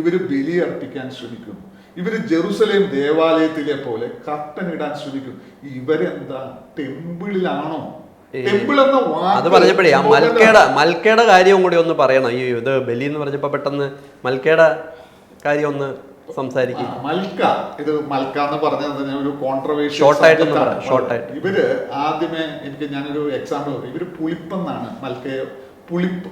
ഇവർ ബലിയർപ്പിക്കാൻ ശ്രമിക്കുന്നു ഇവർ ജെറുസലേം ദേവാലയത്തിലെ പോലെ കർട്ടൻ ഇടാൻ ശ്രമിക്കുന്നു ഇവരെന്താ? ടെമ്പിളിലാണോ? അത് പറഞ്ഞപ്പോഴേ ആ മൽക്കേട മൽക്കേട മൽക്കയുടെ കാര്യം കൂടി ഒന്ന് പറയണം. ഈ ഇത് ബലി എന്ന് പറഞ്ഞപ്പോ പെട്ടെന്ന് മൽക്കേട കാര്യം ഒന്ന് സംസാരിക്കും. മൽക്ക. ഇത് മൽക്ക എന്ന് പറഞ്ഞത് ഒരു കോൺട്രവേഴ്സ് ഷോർട്ട് ആയിട്ട്. ഇവർ ആദ്യമേ എനിക്ക് ഞാനൊരു എക്സാമ്പിൾ ഇവർ പുളിപ്പെന്നാണ് മൽക്കയെ പുളിപ്പ്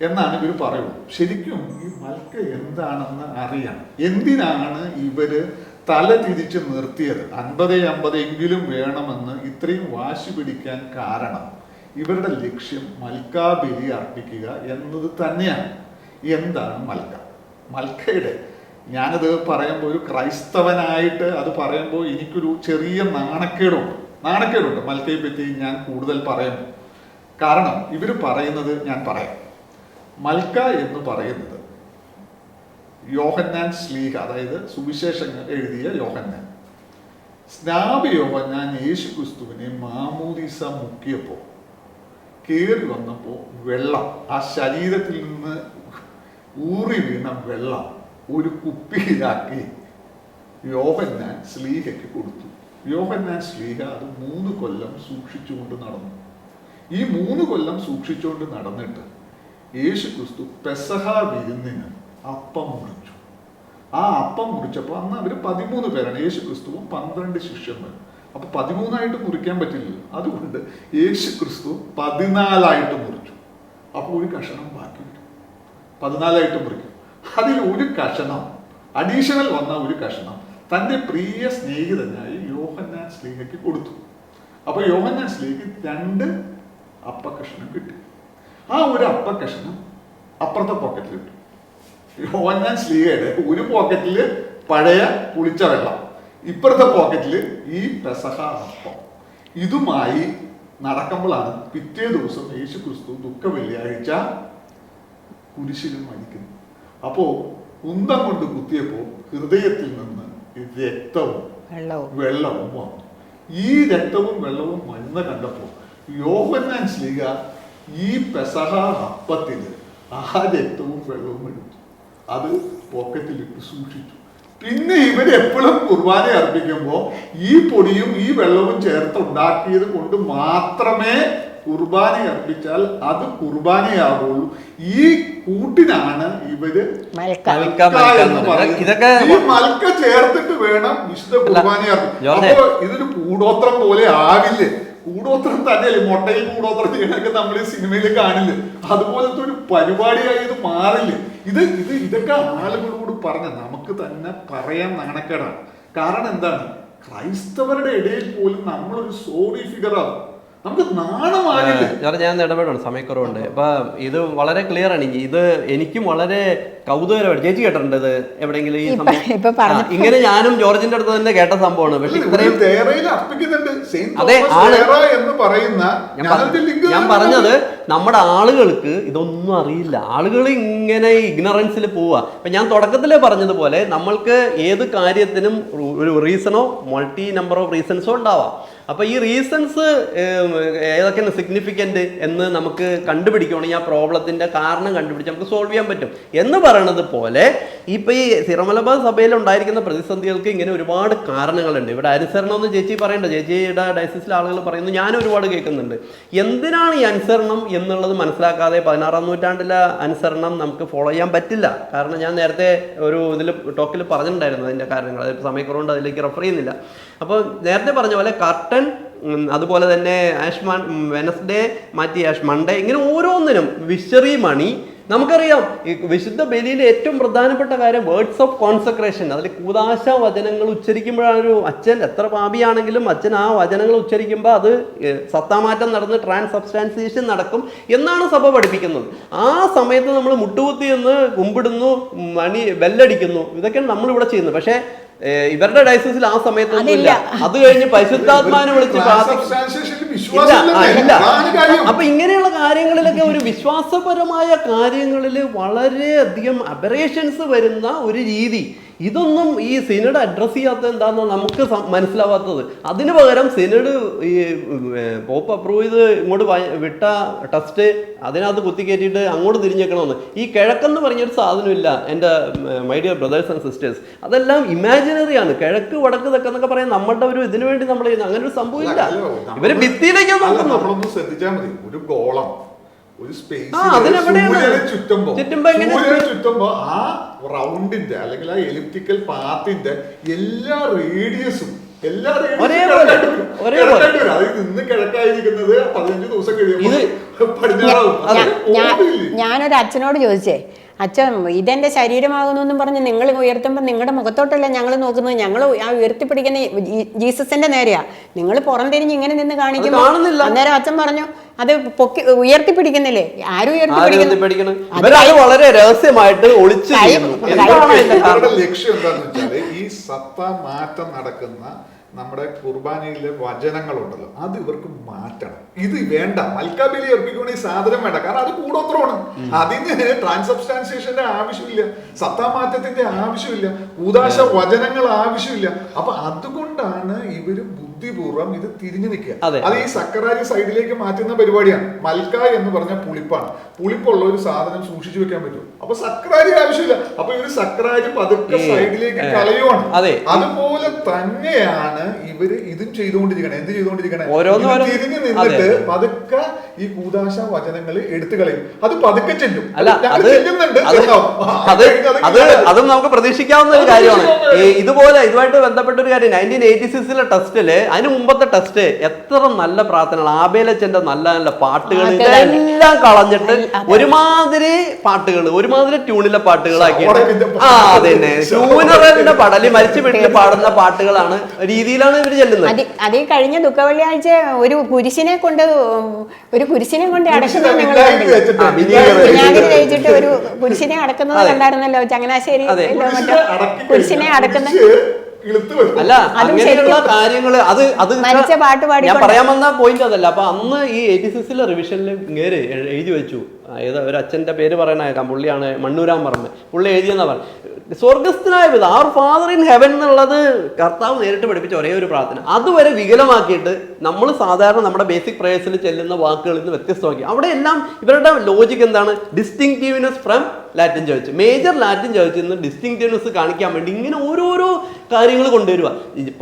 എന്നാണ് ഇവർ പറയുള്ളൂ ശരിക്കും ഈ മൽക്ക എന്താണെന്ന് അറിയാം എന്തിനാണ് ഇവർ തല തിരിച്ച് നിർത്തിയത്? അൻപത് അമ്പത് എങ്കിലും വേണമെന്ന് ഇത്രയും വാശി പിടിക്കാൻ കാരണം ഇവരുടെ ലക്ഷ്യം മൽക്കാബലി അർപ്പിക്കുക എന്നത് തന്നെയാണ്. എന്താണ് മൽക്ക? മൽക്കയുടെ ഞാനത് പറയുമ്പോൾ ഒരു ക്രൈസ്തവനായിട്ട് അത് പറയുമ്പോൾ എനിക്കൊരു ചെറിയ നാണക്കേടുണ്ട്. നാണക്കേടുണ്ട് മൽക്കയെ പറ്റി ഞാൻ കൂടുതൽ പറയുന്നു. കാരണം ഇവർ പറയുന്നത് ഞാൻ പറയാം. മൽക്ക എന്ന് പറയുന്നത്. യോഹന്നാൻ സ്ലീഹ അതായത് സുവിശേഷങ്ങൾ എഴുതിയ യോഹന്നാൻ. സ്നാപി യോഹന്നാൻ യേശു ക്രിസ്തുവിനെ മാമൂദിസ മുക്കിയപ്പോൾ കയറി വന്നപ്പോൾ വെള്ളം ആ ശരീരത്തിൽ നിന്ന് ഊറി വീണ വെള്ളം ഒരു കുപ്പിയിലാക്കി യോഹന്നാൻ സ്ലീഹയ്ക്ക് കൊടുത്തു. യോഹന്നാൻ സ്ലീഹ അത് മൂന്ന് കൊല്ലം സൂക്ഷിച്ചുകൊണ്ട് നടന്നു. ഈ മൂന്ന് കൊല്ലം സൂക്ഷിച്ചുകൊണ്ട് നടന്നിട്ട് യേശു ക്രിസ്തു പെസഹ വിരുന്നിന് അപ്പം മുറിച്ചു. ആ അപ്പം മുറിച്ചപ്പോൾ അന്ന് അവർ പതിമൂന്ന് പേരാണ്. യേശു ക്രിസ്തുവും പന്ത്രണ്ട് ശിഷ്യന്മാരും. അപ്പൊ പതിമൂന്നായിട്ട് മുറിക്കാൻ പറ്റില്ല അതുകൊണ്ട് യേശു ക്രിസ്തു പതിനാലായിട്ട് മുറിച്ചു. അപ്പോൾ ഒരു കഷണം ബാക്കി വരും. പതിനാലായിട്ട് മുറിക്കും. അതിൽ ഒരു കഷണം അഡീഷണൽ വന്ന ഒരു കഷണം തന്റെ പ്രിയ സ്നേഹിതനായി യോഹന്നാൻ സ്ലീഹയ്ക്ക് കൊടുത്തു. അപ്പൊ യോഹന്നാൻ സ്ലീഹയ്ക്ക് രണ്ട് അപ്പക്കഷണം കിട്ടി. ആ ഒരു അപ്പക്കഷണം അപ്പുറത്തെ പോക്കറ്റിൽ ഇട്ടു. യോഹന്നാൻ സ്ലീഹയുടെ ഒരു പോക്കറ്റിൽ പഴയ പുളിച്ച വെള്ളം ഇപ്പുറത്തെ പോക്കറ്റിൽ ഈ പെസഹ അപ്പം. ഇതുമായി നടക്കുമ്പോഴാണ് പിറ്റേ ദിവസം യേശു ക്രിസ്തു ദുഃഖ വെള്ളിയാഴ്ച കുരിശിലും മരിക്കുന്നു. അപ്പോ കുന്തം കൊണ്ട് കുത്തിയപ്പോൾ ഹൃദയത്തിൽ നിന്ന് രക്തവും വെള്ളവും. വെള്ളവും വന്നു. ഈ രക്തവും വെള്ളവും മരുന്ന് കണ്ടപ്പോൾ യോഹന്നാൻ ശ്ലീക ഈ പെസഹ അപ്പത്തിന് ആ രക്തവും വെള്ളവും എടുത്തു അത് പോക്കറ്റിലിട്ട് സൂക്ഷിച്ചു. പിന്നെ ഇവർ എപ്പോഴും കുർബാന അർപ്പിക്കുമ്പോൾ ഈ പൊടിയും ഈ വെള്ളവും ചേർത്ത് ഉണ്ടാക്കിയത് കൊണ്ട് മാത്രമേ കുർബാന അർപ്പിച്ചാൽ അത് കുർബാനയാവുള്ളൂ. ഈ കൂട്ടിനാണ് ഇവർ. ഇതൊക്കെ ഈ മൽക്ക ചേർത്തിട്ട് വേണം വിശുദ്ധ കുർബാന അർപ്പിക്കും അപ്പൊ ഇതൊരു കൂടോത്രം പോലെ ആവില്ലേ? കൂടോത്രം തന്നെയല്ലേ? മുട്ടയിൽ കൂടോത്രം ചെയ്യണൊക്കെ നമ്മൾ സിനിമയിൽ കാണില്ലേ? അതുപോലത്തെ ഒരു പരിപാടിയായി ഇത് മാറില്ലേ? ഇത് ഇത് ഇതൊക്കെ ആളുകളോട് പറഞ്ഞ നമുക്ക് തന്നെ പറയാൻ നാണക്കേടാണ്. കാരണം എന്താണ്? ക്രൈസ്തവരുടെ ഇടയിൽ പോലും നമ്മളൊരു സോറി ഫിഗർ നാണമാകില്ലേ ഞാൻ ഇടപെടണം. സമയക്കുറവുണ്ട്. അപ്പൊ ഇത് വളരെ ക്ലിയർ ആണ്. ഇത് എനിക്കും വളരെ കൗതുകരമാണ് ചേച്ചി കേട്ടിട്ടുണ്ട് ഇത് എവിടെയെങ്കിലും ഈ സംഭവം? ഇങ്ങനെ ഞാനും ജോർജിന്റെ അടുത്ത് തന്നെ കേട്ട സംഭവമാണ്. പക്ഷെ ഇത്രയും അതെ, ആണ്. എന്ന് പറയുന്ന ഞാൻ പറഞ്ഞത് നമ്മുടെ ആളുകൾക്ക് ഇതൊന്നും അറിയില്ല. ആളുകൾ ഇങ്ങനെ ഇഗ്നറൻസിൽ പോവുക അപ്പൊ ഞാൻ തുടക്കത്തിലേ പറഞ്ഞതുപോലെ നമ്മൾക്ക് ഏത് കാര്യത്തിനും ഒരു റീസണോ മൾട്ടി നമ്പർ ഓഫ് റീസൺസോ ഉണ്ടാവാം. അപ്പൊ ഈ റീസൺസ് ഏതൊക്കെയാണ് സിഗ്നിഫിക്കന്റ് എന്ന് നമുക്ക് കണ്ടുപിടിക്കുകയാണെങ്കിൽ ആ പ്രോബ്ലത്തിന്റെ കാരണം കണ്ടുപിടിച്ച് നമുക്ക് സോൾവ് ചെയ്യാൻ പറ്റും. എന്ന് പറയണത് പോലെ ഇപ്പോൾ ഈ സിറമലബാദ് സഭയിൽ ഉണ്ടായിരിക്കുന്ന പ്രതിസന്ധികൾക്ക് ഇങ്ങനെ ഒരുപാട് കാരണങ്ങളുണ്ട്. ഇവിടെ അനുസരണം എന്ന് ചേച്ചി പറയണ്ട. ചേച്ചിയുടെ ഡയസിസിലെ ആളുകൾ പറയുന്നു ഞാൻ ഒരുപാട് കേൾക്കുന്നുണ്ട്. എന്തിനാണ് ഈ അനുസരണം എന്നുള്ളത് മനസ്സിലാക്കാതെ പതിനാറാം നൂറ്റാണ്ടിലെ അനുസരണം നമുക്ക് ഫോളോ ചെയ്യാൻ പറ്റില്ല? കാരണം ഞാൻ നേരത്തെ ഒരു ഇതിൽ ടോക്കിൽ പറഞ്ഞിട്ടുണ്ടായിരുന്നു അതിന്റെ കാരണങ്ങൾ സമയക്കുറവുണ്ട് അതിലേക്ക് റെഫർ ചെയ്യുന്നില്ല. അപ്പോൾ നേരത്തെ പറഞ്ഞ പോലെ കർട്ടൻ അതുപോലെ തന്നെ ആഷ് മൺ വെനസ്ഡേ മാറ്റി ആഷ് മൺഡേ ഇങ്ങനെ ഓരോന്നിനും വിഷറി മണി. നമുക്കറിയാം ഈ വിശുദ്ധ ബലിയിലെ ഏറ്റവും പ്രധാനപ്പെട്ട കാര്യം വേർഡ്സ് ഓഫ് കോൺസെക്രേഷൻ അതിൽ കൂതാശ വചനങ്ങൾ ഉച്ചരിക്കുമ്പോഴാണ് ഒരു അച്ഛൻ എത്ര പാപിയാണെങ്കിലും അച്ഛൻ ആ വചനങ്ങൾ ഉച്ചരിക്കുമ്പോൾ അത് സത്താമാറ്റം നടന്ന് ട്രാൻസ് സബ്സ്റ്റാൻസിയേഷൻ നടക്കും എന്നാണ് സഭ പഠിപ്പിക്കുന്നത്. ആ സമയത്ത് നമ്മൾ മുട്ടുകുത്തി എന്ന് കുമ്പിടുന്നു മണി ബെല്ലടിക്കുന്നു. ഇതൊക്കെയാണ് നമ്മളിവിടെ ചെയ്യുന്നത്. പക്ഷേ ഇവരുടെ ഡയസിൽ ആ സമയത്തൊന്നും ഇല്ല അത് കഴിഞ്ഞ് പരിശുദ്ധാത്മാനെ വിളിച്ച് ഇല്ല. അപ്പൊ ഇങ്ങനെയുള്ള കാര്യങ്ങളിലൊക്കെ ഒരു വിശ്വാസപരമായ കാര്യങ്ങളിൽ വളരെയധികം അബറേഷൻസ് വരുന്ന ഒരു രീതി. ഇതൊന്നും ഈ സിനഡ് അഡ്രസ്സ് ചെയ്യാത്തത് എന്താണെന്ന് നമുക്ക് മനസ്സിലാവാത്തത്. അതിന് പകരം സിനഡ് ഈ പോപ്പ് അപ്രൂവ് ചെയ്ത് ഇങ്ങോട്ട് വിട്ട ടെസ്റ്റ് അതിനകത്ത് കുത്തിക്കയറ്റിയിട്ട് അങ്ങോട്ട് തിരിഞ്ഞേക്കണമെന്ന്. ഈ കിഴക്കെന്ന് പറഞ്ഞൊരു സാധനമില്ല എന്റെ my dear brothers and sisters അതെല്ലാം ഇമാജിനറി ആണ്. കിഴക്ക് വടക്ക് തെക്കെന്നൊക്കെ പറയാൻ നമ്മളുടെ ഒരു ഇതിനു വേണ്ടി നമ്മൾ ചെയ്യുന്നത് അങ്ങനെ ഒരു സംഭവം ഇല്ല. ഇവർ ഭിത്തിയിലേക്കാണ് നോക്കുന്നത്. ശ്രദ്ധിച്ചാൽ മതി. ഒരു ഗോളം. ഒരു സ്പേസ് ആ, അതിനെവിടെയാണ്? ചുറ്റുമ്പോ സൂര്യനെ ചുറ്റുമ്പോ ആ റൗണ്ടിന്റെ അല്ലെങ്കിൽ ആ എലിപ്റ്റിക്കൽ പാത്തിന്റെ എല്ലാ റേഡിയസും എല്ലാ റേഡിയസും ഉം ഒരേപോലെ, ഒരേപോലെ. അത് ഇന്ന് കിഴക്കായിരിക്കുന്നത് പതിനഞ്ച് ദിവസം കഴിയുമ്പോൾ പടിഞ്ഞാറാവും? ഞാനൊരു അച്ഛനോട് ചോദിച്ചേ അച്ഛൻ ഇതെന്റെ ശരീരമാകുന്നു എന്നും പറഞ്ഞ് നിങ്ങൾ ഉയർത്തുമ്പോൾ നിങ്ങളുടെ മുഖത്തോട്ടല്ല ഞങ്ങൾ നോക്കുന്നത്? ഞങ്ങൾ ആ ഉയർത്തിപ്പിടിക്കുന്ന ജീസസിന്റെ നേരെയാ. നിങ്ങൾ പുറം തിരിഞ്ഞ് ഇങ്ങനെ നിന്ന് കാണിക്കുന്നു കാണുന്നില്ല. അന്നേരം അച്ഛൻ പറഞ്ഞു അത് പൊക്കി ഉയർത്തിപ്പിടിക്കുന്നില്ലേ? ആരും ഉയർത്തിപ്പിടിക്കുന്നു? വളരെ രഹസ്യമായിട്ട് ഒളിച്ചു ലക്ഷ്യം എന്താണെന്ന് വെച്ചാൽ ഈ സത്ത മാറ്റം നടക്കുന്ന നമ്മുടെ കുർബാനയിലെ വചനങ്ങളുണ്ടല്ലോ അത് ഇവർക്ക് മാറ്റണം. ഇത് വേണ്ട. മൽക്കാബലി അർപ്പിക്കുന്ന ഈ സാധനം വേണ്ട. കാരണം അത് കൂടോത്രമാണ്. അതിന് ട്രാൻസബ്സ്റ്റാൻസിയേഷന്റെ ആവശ്യമില്ല. സത്താമാറ്റത്തിന്റെ ആവശ്യമില്ല. കൂതാശ വചനങ്ങൾ ആവശ്യമില്ല. അപ്പൊ അതുകൊണ്ടാണ് ഇവർ ബുദ്ധിപൂർവം ഇത് തിരിഞ്ഞു നിൽക്കുക. അത്. ഈ സക്കറാരി സൈഡിലേക്ക് മാറ്റുന്ന പരിപാടിയാണ്. മൽക്ക എന്ന് പറഞ്ഞ പുളിപ്പാണ്. പുളിപ്പുള്ള ഒരു സാധനം സൂക്ഷിച്ചു വെക്കാൻ പറ്റും. അപ്പൊ സക്രാരി ആവശ്യമില്ല. അപ്പൊ ഇവർ സക്രാരി പതുക്കെ സൈഡിലേക്ക് കളയുവാണ്. അതെ. അതുപോലെ തന്നെയാണ് ഇവർ ഇതും ചെയ്തുകൊണ്ടിരിക്കണേ. എന്ത് ചെയ്തുകൊണ്ടിരിക്കണേ? ഓരോന്ന് ഇത് ഓരോന്ന് തിരിഞ്ഞു നിന്നിട്ട്. പതുക്കെ ഈ കൂതാശ വചനങ്ങൾ എടുത്തു കളയും. അത് പതുക്കെ ചെല്ലും. അല്ല അത് ചെല്ലുന്നുണ്ട് അത്? അത് നമുക്ക് പ്രതീക്ഷിക്കാവുന്ന ഒരു കാര്യമാണ്. ഇതുപോലെ ഇതുമായിട്ട് ബന്ധപ്പെട്ട ഒരു കാര്യം നയന്റീൻ എയ്റ്റി സിക്സിലെ ടെസ്റ്റിൽ അതിന് മുമ്പത്തെ ടെസ്റ്റ് എത്ര നല്ല പ്രാർത്ഥന ആബേലച്ചന്റെ നല്ല നല്ല പാട്ടുകൾ എല്ലാം കളഞ്ഞിട്ട് ഒരുമാതിരി പാട്ടുകൾ ഒരുമാതിരി ട്യൂണിലെ പാട്ടുകളാക്കി ആ അതന്നെ. ഫ്യൂനറലിന്റെ പടലി മരിച്ചു വീട്ടിൽ പാടുന്ന പാട്ടുകളാണ് രീതിയിലാണ് ഇവർ ചെല്ലുന്നത്. അത് കഴിഞ്ഞ ദുഃഖ കഴിഞ്ഞ ദുഃഖവെള്ളിയാഴ്ച ഒരു കുരിശിനെ കൊണ്ട് ഒരു കുരിശിനെ കൊണ്ട് അടക്കുന്നത് നിങ്ങൾ വിനാഗിരി ഒരു കുരിശിനെ അടക്കുന്നത് കണ്ടായിരുന്നല്ലോ ചങ്ങനാശ്ശേരി കുരിശിനെ അടക്കുന്ന അല്ല അങ്ങനെയുള്ള കാര്യങ്ങൾ അത് അത് ഞാൻ പറയാമെന്ന പറയാൻ വന്ന പോയിന്റ് അതല്ല. അപ്പൊ അന്ന് ഈ എയ്റ്റി സിക്സിലെ റിവിഷനിൽ എഴുതി വെച്ചു. ഏതാ ഒരു അച്ഛന്റെ പേര് പറയണേക്കാം. പുള്ളിയാണ് മണ്ണൂരാൻ പറഞ്ഞത് പുള്ളി എഴുതിയെന്നാ പറഞ്ഞു. സ്വർഗസ്ഥനായ പിതാ ആർ ഫാദർ ഇൻ ഹെവൻ എന്നുള്ളത് കർത്താവ് നേരിട്ട് പഠിപ്പിച്ച ഒരേ ഒരു പ്രാർത്ഥന. അതുവരെ വികലമാക്കിയിട്ട് നമ്മൾ സാധാരണ നമ്മുടെ ബേസിക് പ്രയേഴ്സിൽ ചെല്ലുന്ന വാക്കുകളിൽ നിന്ന് വ്യത്യസ്തമാക്കി. അവിടെ എല്ലാം ഇവരുടെ ലോജിക് എന്താണ്? Distinctiveness from Latin church major Latin ചർച്ചിൽ നിന്ന് ഡിസ്റ്റിങ്റ്റീവ്നെസ് കാണിക്കാൻ വേണ്ടി ഇങ്ങനെ ഓരോരോ കാര്യങ്ങൾ കൊണ്ടുവരിക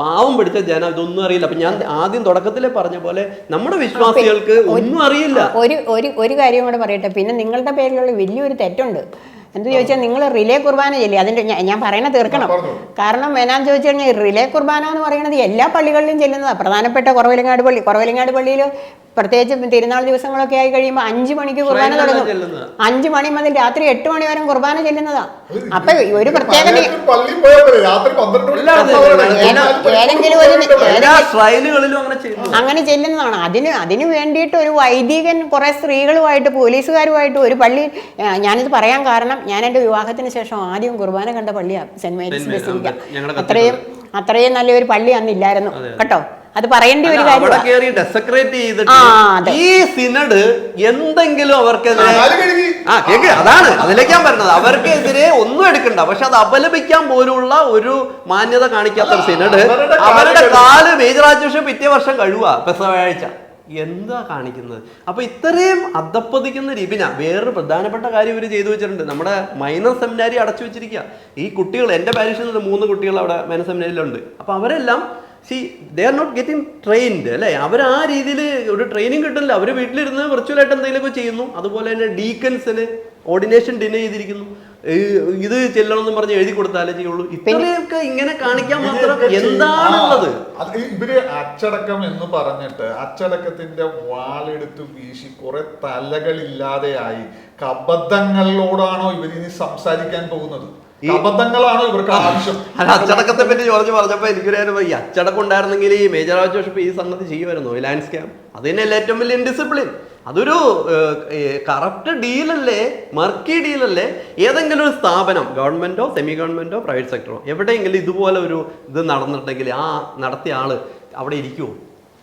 പാവം പിടിച്ച ജനം ഇതൊന്നും അറിയില്ല. അപ്പൊ ഞാൻ ആദ്യം തുടക്കത്തിലെ പറഞ്ഞ പോലെ നമ്മുടെ വിശ്വാസികൾക്ക് ഒന്നും അറിയില്ല. ഒരു ഒരു ഒരു കാര്യം കൂടെ പറയട്ടെ. പിന്നെ നിങ്ങളുടെ പേരിലുള്ള വലിയൊരു തെറ്റുണ്ട്. എന്ത് ചോദിച്ചാൽ നിങ്ങൾ റിലേ കുർബാന ചെല്ലി. അതിന്റെ ഞാൻ- പറയണ തീർക്കണം. കാരണം എന്നാന്ന് ചോദിച്ചു കഴിഞ്ഞാൽ റിലേ കുർബാന എന്ന് പറയുന്നത് എല്ലാ പള്ളികളിലും ചെല്ലുന്നതാണ് പ്രധാനപ്പെട്ട കുറവലങ്ങാട് പള്ളി കുറവലങ്ങാട് പള്ളിയിൽ പ്രത്യേകിച്ച് തിരുനാൾ ദിവസങ്ങളൊക്കെ ആയി കഴിയുമ്പോൾ അഞ്ച് മണിക്ക് കുർബാന തുടങ്ങും. അഞ്ച് മണി മുതൽ രാത്രി എട്ട് മണി വരെ കുർബാന ചെല്ലുന്നതാ. അപ്പൊ ഒരു പ്രത്യേക. ഏതെങ്കിലും ഒരു അങ്ങനെ ചെയ്യുന്നു അങ്ങനെ ചെല്ലുന്നതാണ്. അതിന് അതിന് വേണ്ടിയിട്ട് ഒരു വൈദികൻ കുറെ സ്ത്രീകളുമായിട്ട് പോലീസുകാരുമായിട്ട് ഒരു പള്ളി ഞാനിത് പറയാൻ കാരണം ഞാൻ എന്റെ വിവാഹത്തിന് ശേഷം ആദ്യം കുർബാന കണ്ട പള്ളിയാണ് സെന്റ് മേരീസ് ബസിലിക്ക. അത്രയും അത്രയും നല്ലൊരു പള്ളി അന്ന് ഇല്ലായിരുന്നു കേട്ടോ? അത് പറയേണ്ട ഒരു കാര്യം ആ, അതെ. ഈ സിനഡ് എന്തെങ്കിലും അവർക്കെതിരെ ആ കേക്ക് അതാണ്. അതിലേക്ക് ഞാൻ പറഞ്ഞത്. അവർക്കെതിരെ ഒന്നും എടുക്കണ്ട. പക്ഷെ അത് അപലപിക്കാൻ പോലുള്ള ഒരു മാന്യത കാണിക്കാത്ത ഒരു സിനഡ് അവരുടെ കാൽ മേജർ ആഴ്ച പിറ്റേ വർഷം കഴിവാ പെസവാഴ്ച എന്താ കാണിക്കുന്നത്? അപ്പൊ ഇത്രയും അധപ്പതിക്കുന്ന രീതിന വേറൊരു പ്രധാനപ്പെട്ട കാര്യം ഇവർ ചെയ്തു വെച്ചിട്ടുണ്ട്. നമ്മുടെ മൈനർ സെമിനാരി അടച്ചു വെച്ചിരിക്കുക ഈ കുട്ടികൾ എന്റെ പാരീഷിൽ നിന്ന് മൂന്ന് കുട്ടികൾ അവിടെ മൈനർ സെമിനാരിയിലുണ്ട് അപ്പൊ അവരെല്ലാം see they are not getting trained അല്ലേ? അവർ ആ രീതിയിൽ ഒരു ട്രെയിനിങ് കിട്ടുന്നില്ല. അവർ വീട്ടിലിരുന്ന് വിർച്വലായിട്ട് എന്തെങ്കിലുമൊക്കെ ചെയ്യുന്നു. അതുപോലെ തന്നെ ഡീക്കൻസിന് ഓർഡിനേഷൻ ഡിനേ ചെയ്തിരിക്കുന്നു. ഇത് ചെല്ലണമെന്ന് പറഞ്ഞ് എഴുതി കൊടുത്താലേ ചെയ്യുള്ളൂ ഇത്രയൊക്കെ ഇങ്ങനെ കാണിക്കാൻ മാത്രം. എന്താണുള്ളത്? ഇവർ അച്ചടക്കം എന്ന് പറഞ്ഞിട്ട് അച്ചടക്കത്തിന്റെ വാളെടുത്ത് വീശി കുറെ തലകളില്ലാതെയായി ഇവർ ഇനി സംസാരിക്കാൻ പോകുന്നത്? ഇവർക്ക് ആവശ്യം? അല്ല അച്ചടക്കത്തെ പറ്റി ജോർജ് പറഞ്ഞപ്പോ എനിക്കൊരു ഈ അച്ചടക്കം ഉണ്ടായിരുന്നെങ്കിൽ ഈ മേജർ ആവശ്യം ഈ സംഗതി ചെയ്യുമായിരുന്നു. ഈ ലാൻഡ് സ്കാം അത് തന്നെയല്ലേ ഏറ്റവും വലിയ ഇൻഡിസിപ്ലിൻ അതൊരു കറപ്റ്റ് ഡീലല്ലേ മർക്കി ഡീലല്ലേ ഏതെങ്കിലും ഒരു സ്ഥാപനം ഗവൺമെന്റോ സെമി ഗവൺമെന്റോ പ്രൈവറ്റ് സെക്ടറോ എവിടെയെങ്കിലും ഇതുപോലെ ഒരു ഇത് നടന്നിട്ടുണ്ടെങ്കിൽ ആ നടത്തിയ ആൾ അവിടെ ഇരിക്കുമോ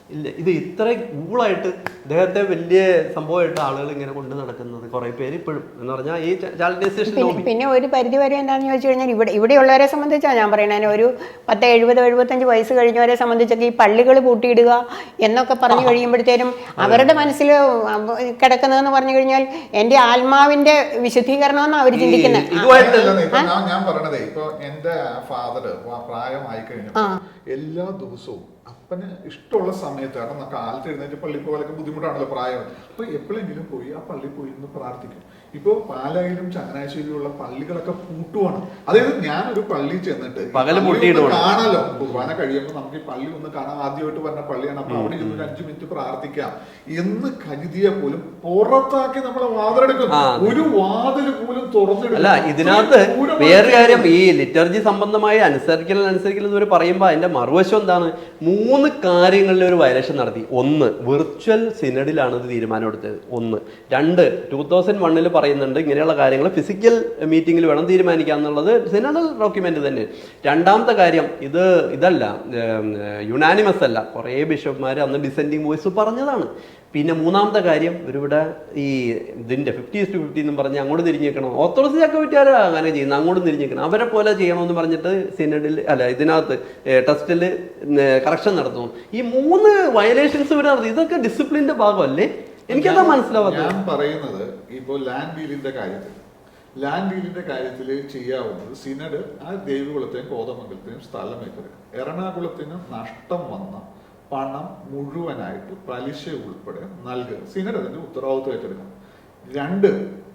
ഇല്ല ഇത് ഇത്ര കൂളായിട്ട് ഇദ്ദേഹത്തെ വലിയ സംഭവമായിട്ട് ആളുകൾ ഇങ്ങനെ കൊണ്ട് നടക്കുന്നത് കുറെ പേര് ഇപ്പോഴും. എന്ന് പറഞ്ഞാൽ ഈ ചാലറ്റൈസേഷൻ പിന്നെ ഒരു പരിധി വരെ എന്താണെന്ന് ചോദിച്ചു കഴിഞ്ഞാൽ ഇവിടെ ഇവിടെയുള്ളവരെ സംബന്ധിച്ചാണ് ഞാൻ പറയുന്നത് ഒരു പത്ത് എഴുപത് എഴുപത്തഞ്ച് വയസ്സ് കഴിഞ്ഞവരെ സംബന്ധിച്ചൊക്കെ ഈ പള്ളികൾ പൂട്ടിയിടുക എന്നൊക്കെ പറഞ്ഞു കഴിയുമ്പോഴത്തേനും അവരുടെ മനസ്സിൽ കിടക്കുന്നതെന്ന് പറഞ്ഞു കഴിഞ്ഞാൽ എന്റെ ആത്മാവിന്റെ വിശുദ്ധീകരണമെന്ന് അവർ ചിന്തിക്കുന്നത് ഞാൻ പറയണതേ ഇപ്പൊ എന്റെ ഫാദർ പ്രായമായി കഴിഞ്ഞു എല്ലാ ദിവസവും അപ്പന് ഇഷ്ടമുള്ള സമയത്ത് കാരണം കാലത്ത് എഴുന്നേറ്റ് പള്ളി പോകാനൊക്കെ ബുദ്ധിമുട്ടാണല്ലോ പ്രായം. അപ്പൊ എപ്പോഴെങ്കിലും പോയി ആ പള്ളിയിൽ പോയി ഇന്ന് പ്രാർത്ഥിക്കും ഇപ്പൊ പാലായിലും ചങ്ങനാശ്ശേരിയിലുള്ള പള്ളികളൊക്കെ പൂട്ടുവാണ്. അതായത് ഞാനൊരു പള്ളി ചെന്നിട്ട്. കാണാലോ? കുർബാന കഴിയുമ്പോൾ നമുക്ക് ഈ പള്ളി ഒന്ന് കാണാൻ ആദ്യമായിട്ട് പറഞ്ഞ പള്ളിയാണ്. അപ്പൊ അവിടെ ഇരുന്ന് ഒരു അഞ്ചു മിനിറ്റ് പ്രാർത്ഥിക്കാം. എന്ന് കരുതിയ പോലും പുറത്താക്കി നമ്മളെ വാതിലെടുക്കും ഒരു വാതിൽ പോലും തുറന്നിടില്ല ഇതിനകത്ത് വേറെ കാര്യം ഈ ലിറ്റർജി സംബന്ധമായ അനുസരിക്കൽ അനുസരിക്കൽ എന്ന് പറയുമ്പോൾ അതിന്റെ മറുവശം എന്താണ്? മൂന്ന് കാര്യങ്ങളിൽ ഒരു വയലേഷൻ നടത്തി. ഒന്ന് വിർച്വൽ സിനഡിലാണ് ഇത് തീരുമാനമെടുത്തത് ഒന്ന്. രണ്ട് ടൂ തൗസൻഡ് വണ്ണിൽ പറയുന്നുണ്ട്. ഇങ്ങനെയുള്ള കാര്യങ്ങൾ ഫിസിക്കൽ മീറ്റിംഗിൽ വേണം തീരുമാനിക്കുക എന്നുള്ളത് സിനഡൽ ഡോക്യുമെന്റ് തന്നെ. രണ്ടാമത്തെ കാര്യം ഇത് ഇതല്ല യുനാനിമസ് അല്ല. കുറേ ബിഷപ്പ്മാർ അന്ന് ഡിസെൻഡിങ് വോയിസ് പറഞ്ഞതാണ്. പിന്നെ മൂന്നാമത്തെ കാര്യം ഇവരിവിടെ ഈ ഇതിന്റെ ഫിഫ്റ്റി ടു ഫിഫ്റ്റി എന്ന് പറഞ്ഞ് അങ്ങോട്ട് തിരിഞ്ഞേക്കണം. ഓർത്തഡോക്സ് ചക്കവിറ്റാരാ അങ്ങനെ ചെയ്യുന്നത്? അങ്ങോട്ട് തിരിഞ്ഞേക്കണം. അവരെ പോലെ ചെയ്യണമെന്ന് പറഞ്ഞിട്ട് സിനഡിൽ അല്ല ഇതിനകത്ത് ടെസ്റ്റിൽ കറക്ഷൻ നടത്തുന്നു. ഈ മൂന്ന് വയലേഷൻസ് ഇവർ നടത്തി. ഇതൊക്കെ ഡിസിപ്ലിന്റെ ഭാഗമല്ലേ? എനിക്കതാ മനസ്സിലാവാത്തത്. ഞാൻ പറയുന്നത് ഇപ്പോ ലാൻഡ് ഡീലിന്റെ കാര്യത്തിൽ. ലാൻഡ് ഡീലിന്റെ കാര്യത്തിൽ ചെയ്യാവുന്നത് സിനഡ് ആ ദേവികുളത്തെയും കോതമംഗലത്തെയും സ്ഥലം ഏറ്റെടുക്കുക എറണാകുളത്തിന് നഷ്ടം വന്ന പണം മുഴുവനായിട്ട് പലിശ ഉൾപ്പെടെ നൽകുക. സിനഡ് അതിന്റെ ഉത്തരവാദിത്വം ഏറ്റെടുക്കണം. രണ്ട്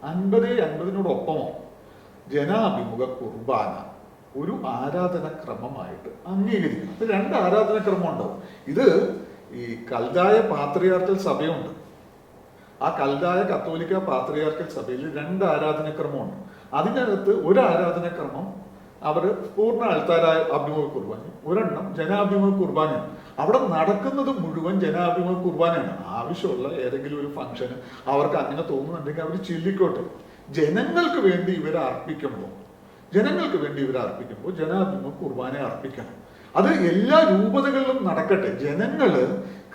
അൻപത് അൻപതിനോടൊപ്പമോ? ജനാഭിമുഖ കുർബാന ഒരു ആരാധന ക്രമമായിട്ട് അംഗീകരിക്കണം. രണ്ട് ആരാധന ക്രമം ഉണ്ടാവും ഇത് ഈ കൽതായ പാത്രിയാർക്കൽ സഭയുണ്ട്. ആ കൽതായ കത്തോലിക്ക പാത്രിയാർക്കൽ സഭയിൽ രണ്ട് ആരാധനക്രമമുണ്ട് അതിനകത്ത് ഒരു ആരാധനക്രമം അവർ പൂർണ ആൾത്താരായ അഭിമുഖ കുർബാന ഒരെണ്ണം ജനാഭിമുഖ കുർബാനയാണ്. അവിടെ നടക്കുന്നത് മുഴുവൻ ജനാഭിമുഖ കുർബാനയാണ്. ആവശ്യമുള്ള ഏതെങ്കിലും ഒരു ഫംഗ്ഷന് അവർക്ക് അങ്ങനെ തോന്നുന്നുണ്ടെങ്കിൽ അവർ ചില്ലിക്കോട്ടെ. ജനങ്ങൾക്ക് വേണ്ടി ഇവരെ അർപ്പിക്കുമ്പോൾ ജനങ്ങൾക്ക് വേണ്ടി ഇവരെ അർപ്പിക്കുമ്പോൾ ജനാഭിമുഖ കുർബാന അർപ്പിക്കണം. അത് എല്ലാ രൂപതകളിലും നടക്കട്ടെ. ജനങ്ങൾ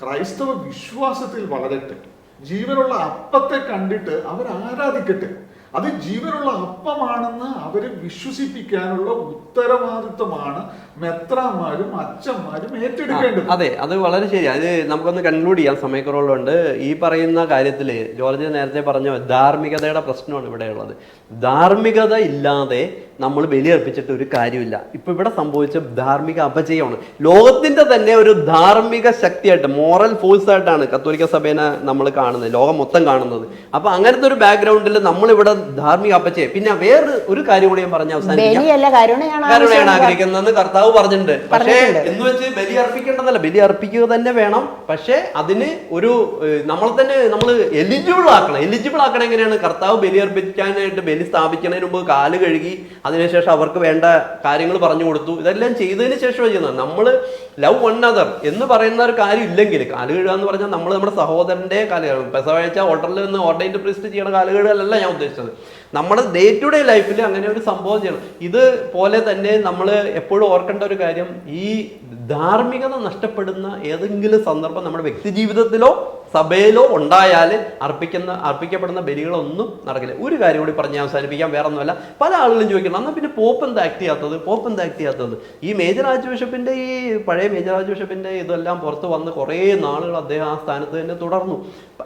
ക്രൈസ്തവ വിശ്വാസത്തിൽ വളരട്ടെ. ജീവനുള്ള അപ്പത്തെ കണ്ടിട്ട് അവർ ആരാധിക്കട്ടെ അത് ജീവനുള്ള അപ്പമാണെന്ന് അവരെ വിശ്വസിപ്പിക്കാനുള്ള ഉത്തരവാദിത്വമാണ് മെത്രാന്മാരും അച്ഛന്മാരും ഏറ്റെടുക്കേണ്ടത്. അതെ അത് വളരെ ശരി അത് നമുക്കൊന്ന് കൺക്ലൂഡ് ചെയ്യാം. സമയക്കുറവുള്ളതുകൊണ്ട് ഈ പറയുന്ന കാര്യത്തിൽ ജോർജ് നേരത്തെ പറഞ്ഞ ധാർമ്മികതയുടെ പ്രശ്നമാണ് ഇവിടെ ഉള്ളത് ധാർമ്മികത ഇല്ലാതെ നമ്മൾ ബലിയർപ്പിച്ചിട്ട് ഒരു കാര്യമില്ല. ഇപ്പൊ ഇവിടെ സംഭവിച്ച ധാർമ്മിക അപജയമാണ്. ലോകത്തിന്റെ തന്നെ ഒരു ധാർമ്മിക ശക്തിയായിട്ട് മോറൽ ഫോഴ്സ് ആയിട്ടാണ് കത്തോലിക്ക സഭേനെ നമ്മൾ കാണുന്നത് ലോകം മൊത്തം കാണുന്നത്. അപ്പൊ അങ്ങനത്തെ ഒരു ബാക്ക്ഗ്രൗണ്ടിൽ നമ്മളിവിടെ ധാർമ്മിക അപ്പച്ചയെ. പിന്നെ വേറെ ഒരു കാര്യം കൂടി ഞാൻ പറഞ്ഞ കരുണയാണ് ആവശ്യം ആഗ്രഹിക്കുന്നതെന്ന് കർത്താവ് പറഞ്ഞിട്ടുണ്ട്. പക്ഷേ എന്ന് വെച്ച് ബലി അർപ്പിക്കേണ്ടതല്ല. ബലി അർപ്പിക്കുക തന്നെ വേണം. പക്ഷേ അതിന് ഒരു നമ്മൾ തന്നെ നമ്മൾ എലിജിബിൾ ആക്കണം. എലിജിബിൾ ആക്കണം എങ്ങനെയാണ്? കർത്താവ് ബലി അർപ്പിക്കാനായിട്ട് ബലി സ്ഥാപിക്കുന്നതിന് മുമ്പ് കാൽ കഴുകി അതിനുശേഷം അവർക്ക് വേണ്ട കാര്യങ്ങൾ പറഞ്ഞു കൊടുത്തു. ഇതെല്ലാം ചെയ്തതിന് ശേഷം ചെയ്യുന്നത്. നമ്മൾ ലവ് വൺ അതർ എന്ന് പറയുന്ന ഒരു കാര്യം ഇല്ലെങ്കിൽ കാലുകഴുക എന്ന് പറഞ്ഞാൽ നമ്മൾ നമ്മുടെ സഹോദരന്റെ കാലുകൾ പെസവാഴ്ച ഓർഡറിൽ നിന്ന് ഓർഡൈൻഡ് പ്രിസ്റ്റ് ചെയ്യണ കാൽ ഞാൻ ഉദ്ദേശിച്ചത്. നമ്മുടെ ഡേ ടു ഡേ ലൈഫിൽ അങ്ങനെ ഒരു സംഭവം ചെയ്യണം. ഇത് പോലെ തന്നെ നമ്മൾ എപ്പോഴും ഓർക്കേണ്ട ഒരു കാര്യം ഈ ധാർമ്മികത നഷ്ടപ്പെടുന്ന ഏതെങ്കിലും സന്ദർഭം നമ്മുടെ വ്യക്തി ജീവിതത്തിലോ സഭയിലോ ഉണ്ടായാൽ അർപ്പിക്കുന്ന അർപ്പിക്കപ്പെടുന്ന ബലികളൊന്നും നടക്കില്ല. ഒരു കാര്യം കൂടി പറഞ്ഞ് അവസാനിപ്പിക്കാം വേറെ ഒന്നുമല്ല പല ആളുകളും ചോദിക്കണം എന്നാൽ പിന്നെ പോപ്പ് എന്താ ആക്ട് ചെയ്യാത്തത്? പോപ്പ് എന്താ ആക്ട് ചെയ്യാത്തത്? ഈ മേജർ ആർച്ച് ബിഷപ്പിന്റെ ഈ പഴയ മേജർ ആർച്ച് ബിഷപ്പിന്റെ ഇതെല്ലാം പുറത്ത് വന്ന് കുറേ നാളുകൾ അദ്ദേഹം ആ സ്ഥാനത്ത് തന്നെ തുടർന്നു.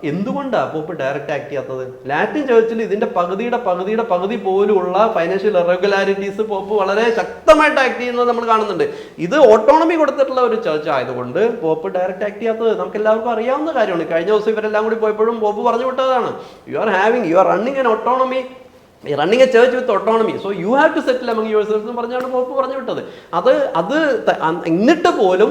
എന്തുകൊണ്ടാണ് പോപ്പ് ഡയറക്റ്റ് ആക്ട് ചെയ്യാത്തത്? ലാറ്റിൻ ചേർച്ചിൽ ഇതിന്റെ പകുതിയുടെ പകുതിയുടെ പകുതി പോലുള്ള ഫൈനാൻഷ്യൽ ഇറഗുലാരിറ്റീസ് പോപ്പ് വളരെ ശക്തമായിട്ട് ആക്ട് ചെയ്യുന്നത് നമ്മൾ കാണുന്നുണ്ട്. ഇത് ഓട്ടോണമി കൊടുത്തിട്ടുള്ള ഒരു ചർച്ച ആയതുകൊണ്ട് പോപ്പ് ഡയറക്റ്റ് ആക്ട് ചെയ്യാത്തത് നമുക്ക് എല്ലാവർക്കും അറിയാവുന്ന കാര്യമാണ്. കഴിഞ്ഞ ദിവസം ഇവരെല്ലാം കൂടി പോയപ്പോഴും പോപ്പ് പറഞ്ഞു വിട്ടതാണ്. You are having you are running an autonomy running a church with autonomy so you have to settle among yours എന്ന് പറഞ്ഞാണ് പോപ്പ് പറഞ്ഞു വിട്ടത്. അത് അത് എന്നിട്ട് പോലും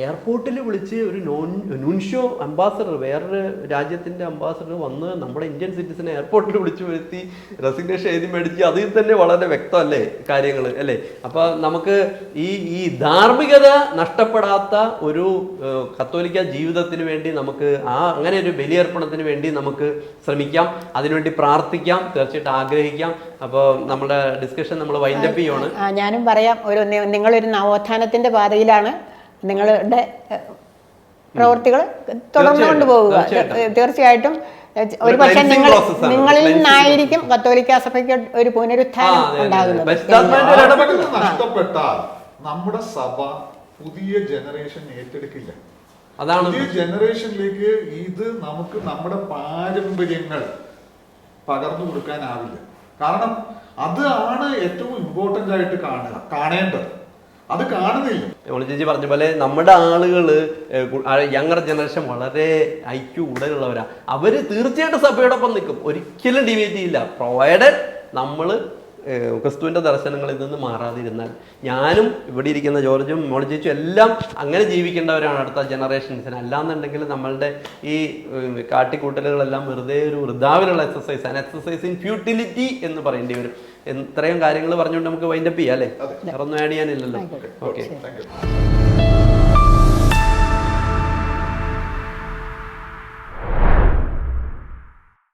എയർപോർട്ടിൽ വിളിച്ച് ഒരു നോൺ നുൻഷോ അംബാസഡർ വേറൊരു രാജ്യത്തിന്റെ അംബാസഡർ വന്ന് നമ്മുടെ ഇന്ത്യൻ സിറ്റിസനെ എയർപോർട്ടിൽ വിളിച്ചു വരുത്തി റെസിഗ്നേഷൻ എഴുതി മേടിച്ച് അതിൽ തന്നെ വളരെ വ്യക്തമല്ലേ കാര്യങ്ങൾ അല്ലേ? അപ്പോൾ നമുക്ക് ഈ ഈ ധാർമ്മികത നഷ്ടപ്പെടാത്ത ഒരു കത്തോലിക്ക ജീവിതത്തിന് വേണ്ടി നമുക്ക് ആ അങ്ങനെ ഒരു ബലിയർപ്പണത്തിന് വേണ്ടി നമുക്ക് ശ്രമിക്കാം. അതിനുവേണ്ടി പ്രാർത്ഥിക്കാം. തീർച്ചയായിട്ടും ആഗ്രഹിക്കാം. അപ്പോൾ നമ്മുടെ ഡിസ്കഷൻ നമ്മൾ വൈൻഡപ്പ് ചെയ്യുകയാണ് ഞാനും പറയാം. ഒരു നിങ്ങളൊരു നവോത്ഥാനത്തിന്റെ പാതയിലാണ്. നിങ്ങളുടെ പ്രവൃത്തികൾ തുടർന്നുകൊണ്ട് പോവുക തീർച്ചയായിട്ടും. ഒരു പക്ഷെ നിങ്ങൾ നിങ്ങളിൽ നിന്നായിരിക്കും കത്തോലിക്ക സഭയ്ക്ക് ഒരു പുനരുത്ഥാനം. ഉണ്ടാകുന്നത്. നഷ്ടപ്പെട്ടാൽ നമ്മുടെ സഭ പുതിയ ജനറേഷൻ ഏറ്റെടുക്കില്ല. അതാണ്. പുതിയ ജനറേഷനിലേക്ക് ഇത് നമുക്ക് നമ്മുടെ പാരമ്പര്യങ്ങൾ പകർന്നു കൊടുക്കാനാവില്ല. കാരണം അതാണ് ഏറ്റവും ഇമ്പോർട്ടന്റ് ആയിട്ട് കാണുക കാണേണ്ടത്. അത് കാണുന്നില്ല. നമ്മൾ ചേച്ചി പറഞ്ഞ പോലെ നമ്മുടെ ആളുകൾ യങ്ങർ ജനറേഷൻ വളരെ ഐക്യു കൂടുതലുള്ളവരാ. അവർ തീർച്ചയായിട്ടും സഭയോടൊപ്പം നിൽക്കും. ഒരിക്കലും ഡിവേറ്റ് ചെയ്യില്ല. പ്രൊവൈഡഡ് നമ്മൾ ക്രിസ്തുവിന്റെ ദർശനങ്ങളിൽ നിന്ന് മാറാതിരുന്നാൽ. ഞാനും ഇവിടെ ഇരിക്കുന്ന ജോർജും മോളി ചേച്ചും എല്ലാം അങ്ങനെ ജീവിക്കേണ്ടവരാണ് അടുത്ത ജനറേഷൻസിന് അല്ലാന്നുണ്ടെങ്കിൽ നമ്മളുടെ ഈ കാട്ടിക്കൂട്ടലുകളെല്ലാം വെറുതെ ഒരു വൃതാവിനുള്ള എക്സസൈസ് ആണ്. എക്സസൈസ് ഇൻ ഫ്യൂട്ടിലിറ്റി എന്ന് പറയേണ്ടി വരും. ഇത്രയും കാര്യങ്ങൾ പറഞ്ഞുകൊണ്ട് നമുക്ക് വൈൻഡപ്പ് ചെയ്യാം അല്ലേ? അതെ. വേറെ ഒന്നും ആഡ് ചെയ്യാനില്ലല്ലോ ഓക്കെ